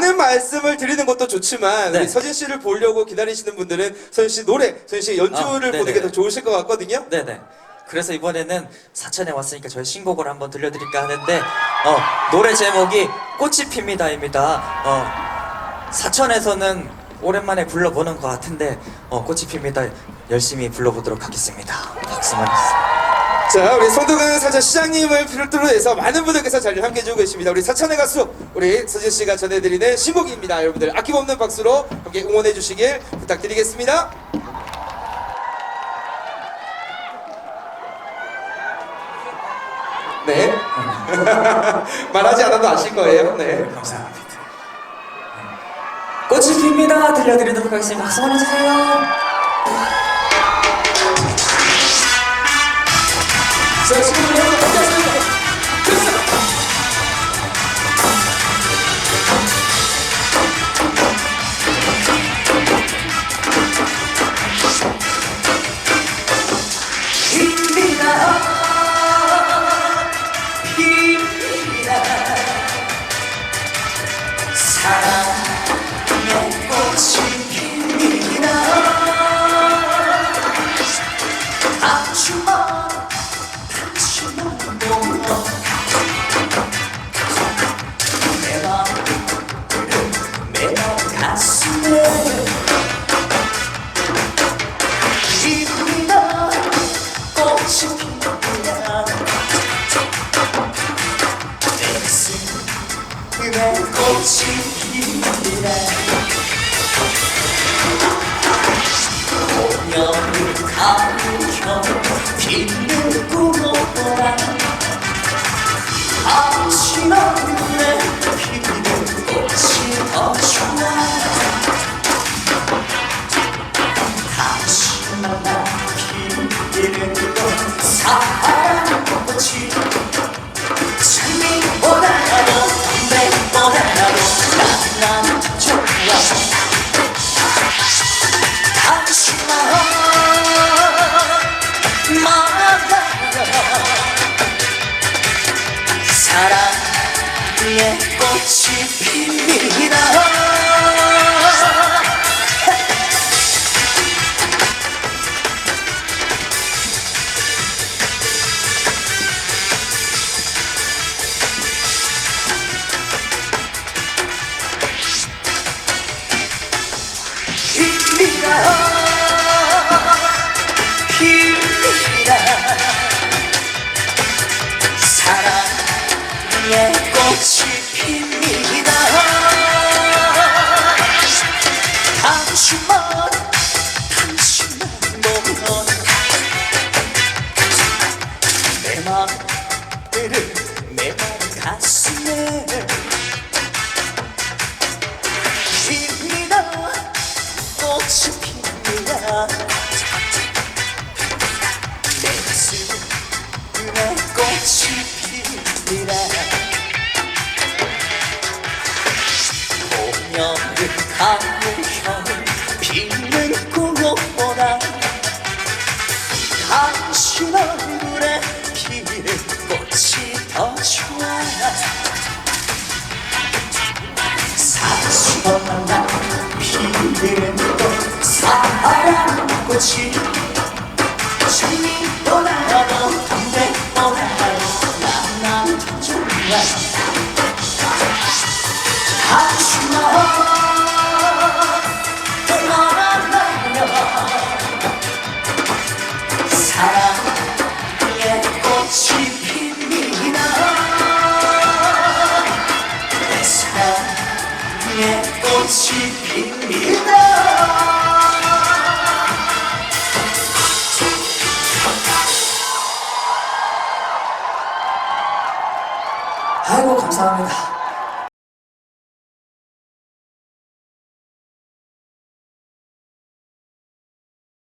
많은 말씀을 드리는 것도 좋지만 네. 우리 서진 씨를 보려고 기다리시는 분들은 서진 씨 노래, 서진 씨 연주를 아, 보는 게. 더 좋으실 것 같거든요. 네네. 그래서 이번에는 사천에 왔으니까 저희 신곡을 한번 들려드릴까 하는데 어, 노래 제목이 꽃이 핍니다입니다. 어, 사천에서는 오랜만에 불러보는 것 같은데 어, 꽃이 핍니다 열심히 불러보도록 하겠습니다. 박수만 주세요. 자, 우리 성동은 사천 시장님을 필두로 해서 많은 분들께서 자리를 함께 해주고 계십니다. 우리 사천의 가수 우리 서진 씨가 전해드리는 신곡입니다. 여러분들 아낌없는 박수로 함께 응원해 주시길 부탁드리겠습니다. 네. 말하지 않아도 아실 거예요. 네. 감사합니다. 꽃이 핍니다 들려드리도록 하겠습니다. 박수만 해주세요. 자, 지 핍니다 공연을 가며 빛을 꾸며보라 하 사랑의 꽃이 핍니다 꽃이 핍니다 공연을 가무혀 피는 꽃보다 당신 얼굴에 피는 꽃이 더 좋아 만나 피는 꽃 사랑 꽃이 아이고 감사합니다.